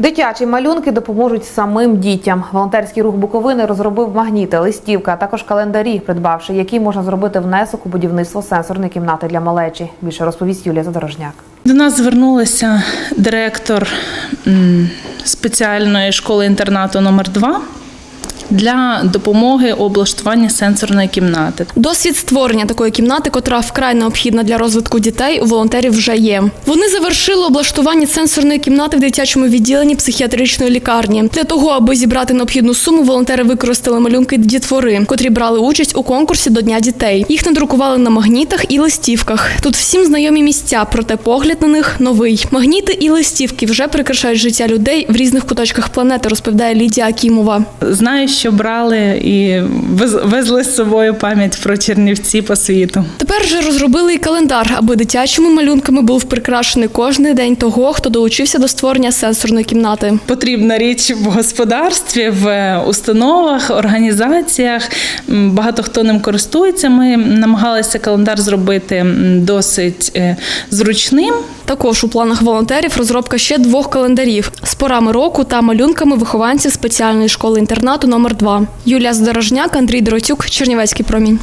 Дитячі малюнки допоможуть самим дітям. Волонтерський рух Буковини розробив магніти, листівка, а також календарі, придбавши які можна зробити внесок у будівництво сенсорної кімнати для малечі. Більше розповість Юлія Задорожняк. До нас звернулася директор спеціальної школи-інтернату номер 2 для допомоги у облаштуванні сенсорної кімнати. Досвід створення такої кімнати, котра вкрай необхідна для розвитку дітей, у волонтерів вже є. Вони завершили облаштування сенсорної кімнати в дитячому відділенні психіатричної лікарні. Для того, аби зібрати необхідну суму, волонтери використали малюнки дітвори, котрі брали участь у конкурсі до Дня дітей. Їх надрукували на магнітах і листівках. Тут всім знайомі місця, проте погляд на них новий. Магніти і листівки вже прикрашають життя людей в різних куточках планети, розповідає Лідія Акімова. Знаю, що брали і вез- везли з собою пам'ять про Чернівці по світу. Тепер вже розробили і календар, аби дитячими малюнками був прикрашений кожний день того, хто долучився до створення сенсорної кімнати. Потрібна річ в господарстві, в установах, організаціях. Багато хто ним користується. Ми намагалися календар зробити досить е, зручним. Також у планах волонтерів розробка ще двох календарів з порами року та малюнками вихованців спеціальної школи інтернату номер 2 Юлія Здорожняк, Андрій Доротюк, Чернівецький промінь.